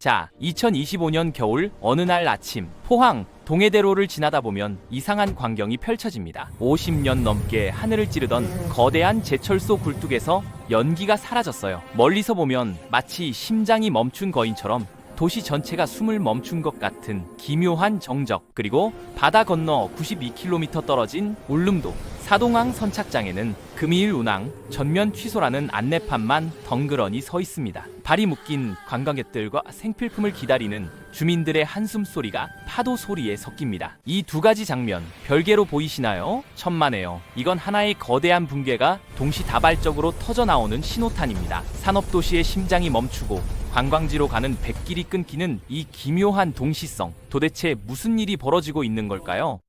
자, 2025년 겨울 어느 날 아침 포항 동해대로를 지나다 보면 이상한 광경이 펼쳐집니다. 50년 넘게 하늘을 찌르던 거대한 제철소 굴뚝에서 연기가 사라졌어요. 멀리서 보면 마치 심장이 멈춘 거인처럼 도시 전체가 숨을 멈춘 것 같은 기묘한 정적 그리고 바다 건너 92km 떨어진 울릉도 사동항 선착장에는 금일 운항 전면 취소라는 안내판만 덩그러니 서 있습니다. 발이 묶인 관광객들과 생필품을 기다리는 주민들의 한숨 소리가 파도 소리에 섞입니다. 이 두 가지 장면 별개로 보이시나요? 천만에요. 이건 하나의 거대한 붕괴가 동시다발적으로 터져 나오는 신호탄입니다. 산업 도시의 심장이 멈추고 관광지로 가는 백길이 끊기는 이 기묘한 동시성. 도대체 무슨 일이 벌어지고 있는 걸까요?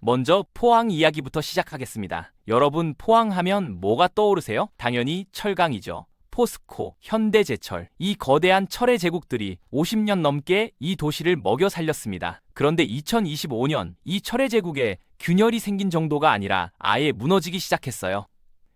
먼저 포항 이야기부터 시작하겠습니다. 여러분 포항 하면 뭐가 떠오르세요? 당연히 철강이죠. 포스코, 현대제철, 이 거대한 철의 제국들이 50년 넘게 이 도시를 먹여 살렸습니다. 그런데 2025년 이 철의 제국에 균열이 생긴 정도가 아니라 아예 무너지기 시작했어요.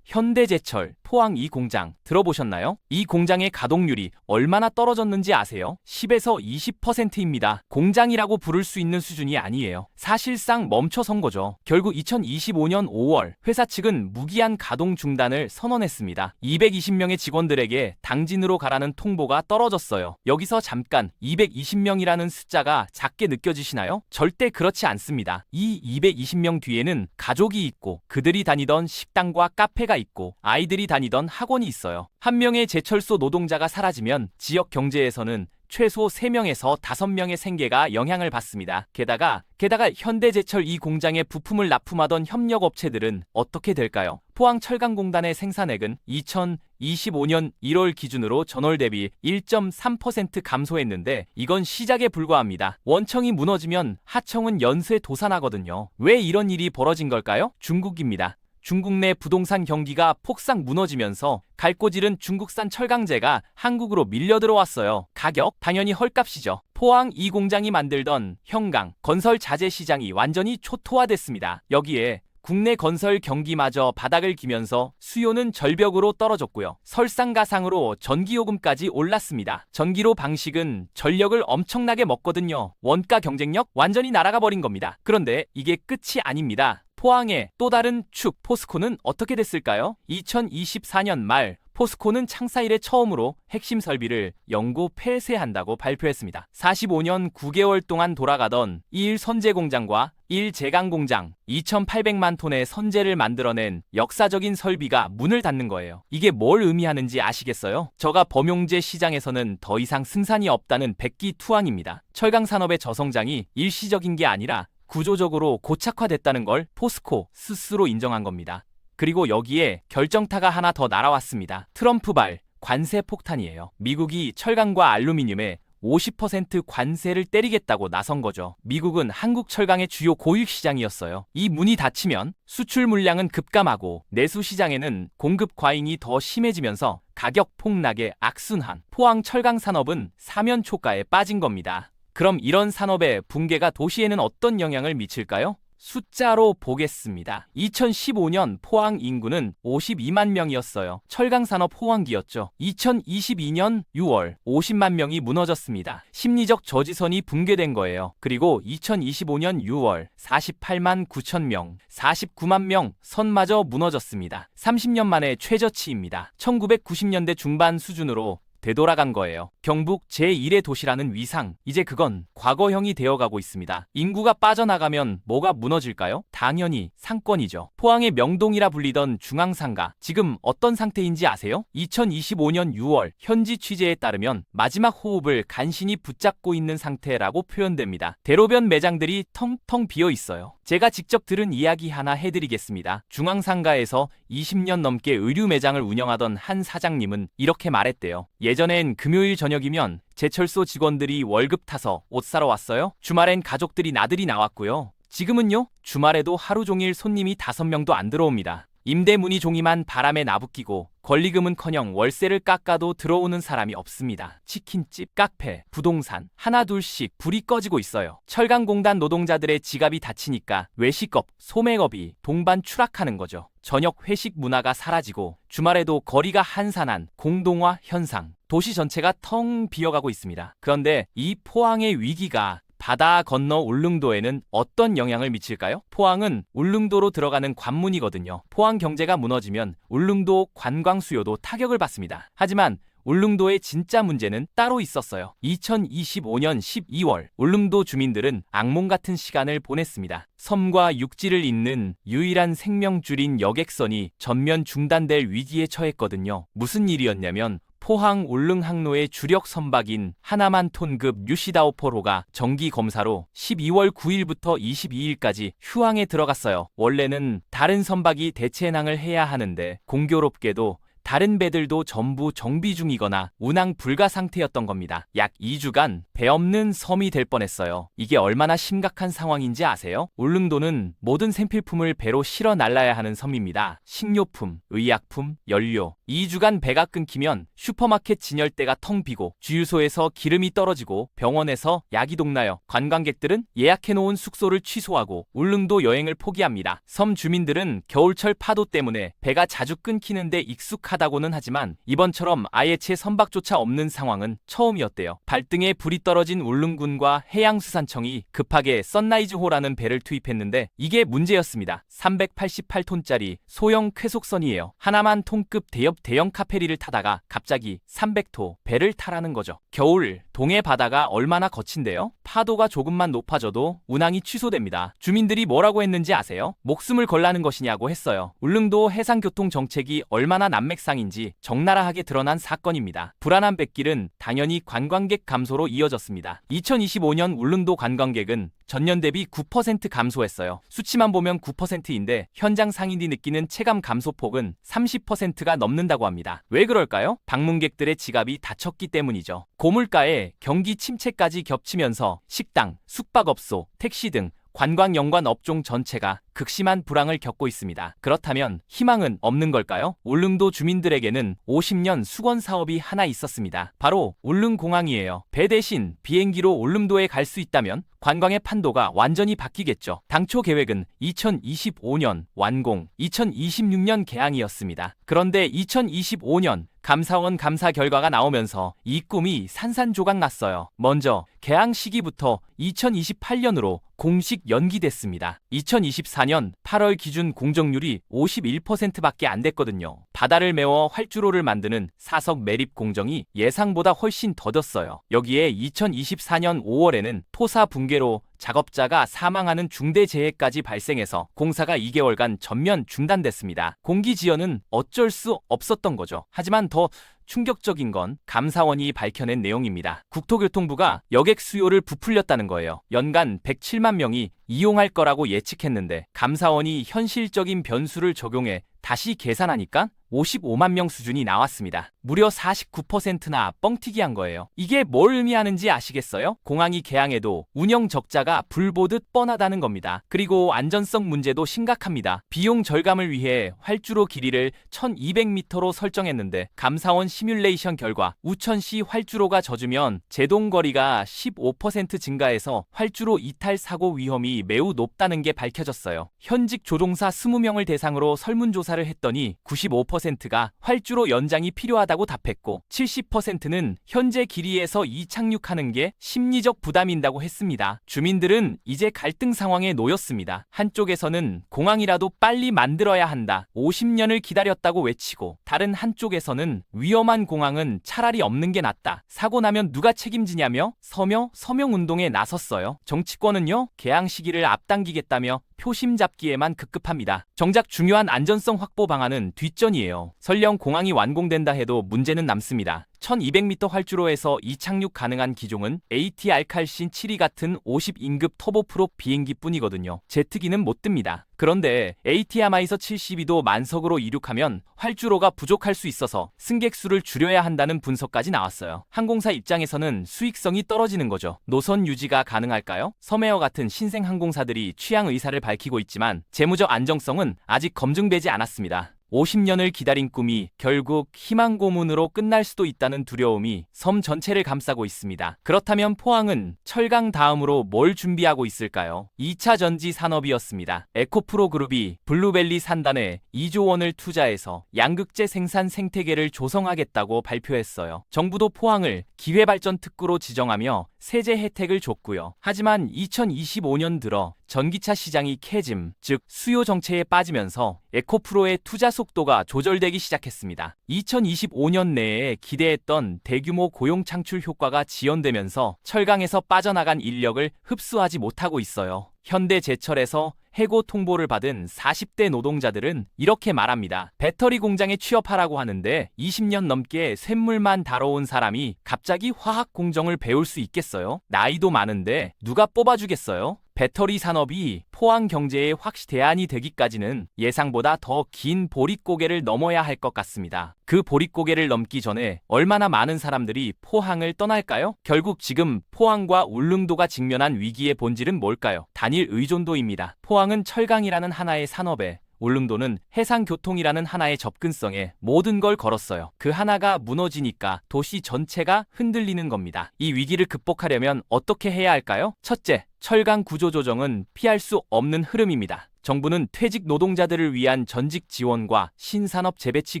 현대제철 포항 이 공장 들어보셨나요? 이 공장의 가동률이 얼마나 떨어졌는지 아세요? 10에서 20%입니다. 공장이라고 부를 수 있는 수준이 아니에요. 사실상 멈춰선 거죠. 결국 2025년 5월 회사 측은 무기한 가동 중단을 선언했습니다. 220명의 직원들에게 당진으로 가라는 통보가 떨어졌어요. 여기서 잠깐 220명이라는 숫자가 작게 느껴지시나요? 절대 그렇지 않습니다. 이 220명 뒤에는 가족이 있고 그들이 다니던 식당과 카페가 있고 아이들이 다니던 학원이 있어요. 한 명의 제철소 노동자가 사라지면 지역 경제에서는 최소 3명에서 5명의 생계가 영향을 받습니다. 게다가 게다가 현대제철 이 공장에 부품을 납품하던 협력업체들은 어떻게 될까요? 포항철강공단의 생산액은 2025년 1월 기준으로 전월 대비 1.3% 감소했는데 이건 시작에 불과합니다. 원청이 무너지면 하청은 연쇄 도산하거든요. 왜 이런 일이 벌어진 걸까요? 중국입니다. 중국 내 부동산 경기가 폭삭 무너지면서 갈고지른 중국산 철강제가 한국으로 밀려 들어왔어요. 가격 당연히 헐값이죠. 포항 이 공장이 만들던 형강 건설 자재 시장이 완전히 초토화됐습니다. 여기에 국내 건설 경기마저 바닥을 기면서 수요는 절벽으로 떨어졌고요. 설상가상으로 전기요금까지 올랐습니다. 전기로 방식은 전력을 엄청나게 먹거든요. 원가 경쟁력 완전히 날아가 버린 겁니다. 그런데 이게 끝이 아닙니다. 포항의 또 다른 축 포스코는 어떻게 됐을까요? 2024년 말 포스코는 창사 이래 처음으로 핵심 설비를 영구 폐쇄한다고 발표했습니다. 45년 9개월 동안 돌아가던 1 선제 공장과 1 제강 공장 2,800만 톤의 선제를 만들어낸 역사적인 설비가 문을 닫는 거예요. 이게 뭘 의미하는지 아시겠어요? 저가 범용제 시장에서는 더 이상 승산이 없다는 백기투항입니다. 철강 산업의 저성장이 일시적인 게 아니라 구조적으로 고착화됐다는 걸 포스코 스스로 인정한 겁니다. 그리고 여기에 결정타가 하나 더 날아왔습니다. 트럼프발 관세 폭탄이에요. 미국이 철강과 알루미늄에 50% 관세를 때리겠다고 나선 거죠. 미국은 한국 철강의 주요 고유 시장이었어요. 이 문이 닫히면 수출 물량은 급감하고 내수 시장에는 공급 과잉이 더 심해지면서 가격 폭락의 악순환. 포항 철강 산업은 사면 초가에 빠진 겁니다. 그럼 이런 산업의 붕괴가 도시에는 어떤 영향을 미칠까요? 숫자로 보겠습니다. 2015년 포항 인구는 52만 명이었어요. 철강 산업 호황기였죠. 2022년 6월 50만 명이 무너졌습니다. 심리적 저지선이 붕괴된 거예요. 그리고 2025년 6월 48만 9천 명, 49만 명 선마저 무너졌습니다. 30년 만에 최저치입니다. 1990년대 중반 수준으로 되돌아간 거예요. 경북 제1의 도시라는 위상, 이제 그건 과거형이 되어가고 있습니다. 인구가 빠져나가면 뭐가 무너질까요? 당연히 상권이죠. 포항의 명동이라 불리던 중앙상가, 지금 어떤 상태인지 아세요? 2025년 6월 현지 취재에 따르면 마지막 호흡을 간신히 붙잡고 있는 상태라고 표현됩니다. 대로변 매장들이 텅텅 비어 있어요. 제가 직접 들은 이야기 하나 해드리겠습니다. 중앙상가에서 20년 넘게 의류 매장을 운영하던 한 사장님은 이렇게 말했대요. 예전엔 금요일 저녁 이면 제철소 직원들이 월급 타서 옷 사러 왔어요. 주말엔 가족들이 나들이 나왔고요. 지금은요, 주말에도 하루 종일 손님이 다섯 명도 안 들어옵니다. 임대 문의 종이만 바람에 나부끼고 권리금은커녕 월세를 깎아도 들어오는 사람이 없습니다. 치킨집, 카페, 부동산 하나 둘씩 불이 꺼지고 있어요. 철강공단 노동자들의 지갑이 닫히니까 외식업, 소매업이 동반 추락하는 거죠. 저녁 회식 문화가 사라지고 주말에도 거리가 한산한 공동화 현상, 도시 전체가 텅 비어가고 있습니다. 그런데 이 포항의 위기가 바다 건너 울릉도에는 어떤 영향을 미칠까요? 포항은 울릉도로 들어가는 관문이거든요. 포항 경제가 무너지면 울릉도 관광 수요도 타격을 받습니다. 하지만 울릉도의 진짜 문제는 따로 있었어요. 2025년 12월 울릉도 주민들은 악몽 같은 시간을 보냈습니다. 섬과 육지를 잇는 유일한 생명줄인 여객선이 전면 중단될 위기에 처했거든요. 무슨 일이었냐면 포항 울릉 항로의 주력 선박인 하나만 톤급 유시다오포로가 정기 검사로 12월 9일부터 22일까지 휴항에 들어갔어요. 원래는 다른 선박이 대체행항을 해야 하는데 공교롭게도 다른 배들도 전부 정비 중이거나 운항 불가 상태였던 겁니다. 약 2주간 배 없는 섬이 될 뻔했어요. 이게 얼마나 심각한 상황인지 아세요? 울릉도는 모든 생필품을 배로 실어 날라야 하는 섬입니다. 식료품, 의약품, 연료. 2주간 배가 끊기면 슈퍼마켓 진열대가 텅 비고 주유소에서 기름이 떨어지고 병원에서 약이 동나요. 관광객들은 예약해놓은 숙소를 취소하고 울릉도 여행을 포기합니다. 섬 주민들은 겨울철 파도 때문에 배가 자주 끊기는데 익숙 하다고는 하지만 이번처럼 아예 채 선박조차 없는 상황은 처음이었대요. 발등에 불이 떨어진 울릉군과 해양수산청이 급하게 썬라이즈호라는 배를 투입했는데 이게 문제였습니다. 388톤짜리 소형 쾌속선이에요. 하나만 톤급 대엽 대형 카페리를 타다가 갑자기 300톤 배를 타라는 거죠. 겨울 동해 바다가 얼마나 거친데요? 파도가 조금만 높아져도 운항이 취소됩니다. 주민들이 뭐라고 했는지 아세요? 목숨을 걸라는 것이냐고 했어요. 울릉도 해상교통 정책이 얼마나 난맥상인지 적나라하게 드러난 사건입니다. 불안한 백길은 당연히 관광객 감소로 이어졌습니다. 2025년 울릉도 관광객은 전년 대비 9% 감소했어요. 수치만 보면 9%인데 현장 상인이 느끼는 체감 감소폭은 30%가 넘는다고 합니다. 왜 그럴까요? 방문객들의 지갑이 닫혔기 때문이죠. 고물가에 경기 침체까지 겹치면서 식당, 숙박업소, 택시 등 관광 연관 업종 전체가 극심한 불황을 겪고 있습니다. 그렇다면 희망은 없는 걸까요? 울릉도 주민들에게는 50년 수건 사업이 하나 있었습니다. 바로 울릉공항이에요. 배 대신 비행기로 울릉도에 갈 수 있다면 관광의 판도가 완전히 바뀌겠죠. 당초 계획은 2025년 완공, 2026년 개항이었습니다. 그런데 2025년 감사원 감사 결과가 나오면서 이 꿈이 산산조각 났어요. 먼저 개항 시기부터 2028년으로 공식 연기됐습니다. 2024년 8월 기준 공정률이 51%밖에 안 됐거든요. 바다를 메워 활주로를 만드는 사석 매립 공정이 예상보다 훨씬 더뎠어요. 여기에 2024년 5월에는 토사 붕괴로 작업자가 사망하는 중대 재해까지 발생해서 공사가 2개월간 전면 중단됐습니다. 공기 지연은 어쩔 수 없었던 거죠. 하지만 더 충격적인 건 감사원이 밝혀낸 내용입니다. 국토교통부가 여객 수요를 부풀렸다는 거예요. 연간 107만 명이 이용할 거라고 예측했는데 감사원이 현실적인 변수를 적용해 다시 계산하니까 55만 명 수준이 나왔습니다. 무려 49%나 뻥튀기 한 거예요. 이게 뭘 의미하는지 아시겠어요? 공항이 개항해도 운영 적자가 불보듯 뻔하다는 겁니다. 그리고 안전성 문제도 심각합니다. 비용 절감을 위해 활주로 길이를 1200m로 설정했는데 감사원 시뮬레이션 결과 우천시 활주로가 젖으면 제동거리가 15% 증가해서 활주로 이탈 사고 위험이 매우 높다는 게 밝혀졌어요. 현직 조종사 20명을 대상으로 설문조사를 했더니 95%가 활주로 연장이 필요하다고 답했고 70%는 현재 길이에서 이 착륙하는 게 심리적 부담인다고 했습니다. 주민들은 이제 갈등 상황에 놓였습니다. 한쪽에서는 공항이라도 빨리 만들어야 한다. 50년을 기다렸다고 외치고 다른 한쪽에서는 위험한 공항은 차라리 없는 게 낫다. 사고 나면 누가 책임지냐며 서며 서명 운동에 나섰어요. 정치권은요 개항 시기를 앞당기겠다며 표심 잡기에만 급급합니다. 정작 중요한 안전성 확보 방안은 뒷전이에요. 설령 공항이 완공된다 해도 문제는 남습니다. 1200m 활주로에서 이착륙 가능한 기종은 AT 알칼신 7이 같은 50인급 터보프롭 비행기뿐이거든요. 제트기는 못 뜹니다. 그런데 AT야마에서 72도 만석으로 이륙하면 활주로가 부족할 수 있어서 승객 수를 줄여야 한다는 분석까지 나왔어요. 항공사 입장에서는 수익성이 떨어지는 거죠. 노선 유지가 가능할까요? 섬에어 같은 신생 항공사들이 취향 의사를 밝히고 있지만 재무적 안정성은 아직 검증되지 않았습니다. 50년을 기다린 꿈이 결국 희망 고문으로 끝날 수도 있다는 두려움이 섬 전체를 감싸고 있습니다. 그렇다면 포항은 철강 다음으로 뭘 준비하고 있을까요? 2차 전지 산업이었습니다. 에코프로 그룹이 블루벨리 산단에 2조 원을 투자해서 양극재 생산 생태계를 조성하겠다고 발표했어요. 정부도 포항을 기회발전 특구로 지정하며 세제 혜택을 줬고요. 하지만 2025년 들어 전기차 시장이 캐짐, 즉 수요 정체에 빠지면서 에코프로의 투자 속도가 조절되기 시작했습니다. 2025년 내에 기대했던 대규모 고용 창출 효과가 지연되면서 철강에서 빠져나간 인력을 흡수하지 못하고 있어요. 현대제철에서 해고 통보를 받은 40대 노동자들은 이렇게 말합니다. 배터리 공장에 취업하라고 하는데 20년 넘게 쇳물만 다뤄온 사람이 갑자기 화학 공정을 배울 수 있겠어요? 나이도 많은데 누가 뽑아주겠어요? 배터리 산업이 포항 경제의 확시 대안이 되기까지는 예상보다 더 긴 보릿고개를 넘어야 할 것 같습니다. 그 보릿고개를 넘기 전에 얼마나 많은 사람들이 포항을 떠날까요? 결국 지금 포항과 울릉도가 직면한 위기의 본질은 뭘까요? 단일 의존도입니다. 포항은 철강이라는 하나의 산업에 울릉도는 해상교통이라는 하나의 접근성에 모든 걸 걸었어요. 그 하나가 무너지니까 도시 전체가 흔들리는 겁니다. 이 위기를 극복하려면 어떻게 해야 할까요? 첫째, 철강 구조 조정은 피할 수 없는 흐름입니다. 정부는 퇴직 노동자들을 위한 전직 지원과 신산업 재배치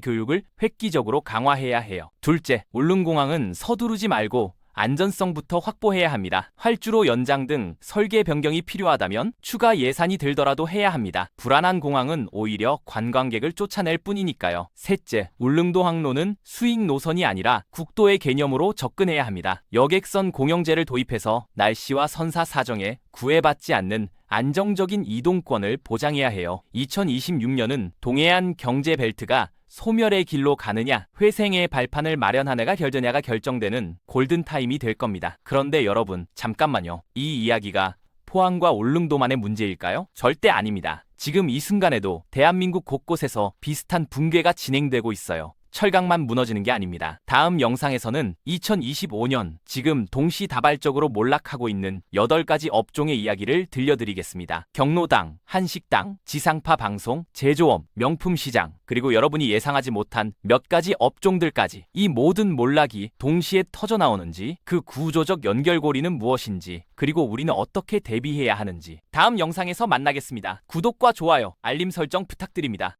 교육을 획기적으로 강화해야 해요. 둘째, 울릉공항은 서두르지 말고 안전성부터 확보해야 합니다. 활주로 연장 등 설계 변경이 필요하다면 추가 예산이 들더라도 해야 합니다. 불안한 공항은 오히려 관광객을 쫓아낼 뿐이니까요. 셋째, 울릉도 항로는 수익 노선이 아니라 국도의 개념으로 접근해야 합니다. 여객선 공영제를 도입해서 날씨와 선사 사정에 구애받지 않는 안정적인 이동권을 보장해야 해요. 2026년은 동해안 경제 벨트가 소멸의 길로 가느냐, 회생의 발판을 마련하느가 결되냐가 결정되는 골든타임이 될 겁니다. 그런데 여러분, 잠깐만요. 이 이야기가 포항과 울릉도만의 문제일까요? 절대 아닙니다. 지금 이 순간에도 대한민국 곳곳에서 비슷한 붕괴가 진행되고 있어요. 철강만 무너지는 게 아닙니다. 다음 영상에서는 2025년 지금 동시다발적으로 몰락하고 있는 8가지 업종의 이야기를 들려드리겠습니다. 경로당, 한식당, 지상파 방송, 제조업, 명품시장, 그리고 여러분이 예상하지 못한 몇 가지 업종들까지 이 모든 몰락이 동시에 터져 나오는지 그 구조적 연결고리는 무엇인지 그리고 우리는 어떻게 대비해야 하는지 다음 영상에서 만나겠습니다. 구독과 좋아요, 알림 설정 부탁드립니다.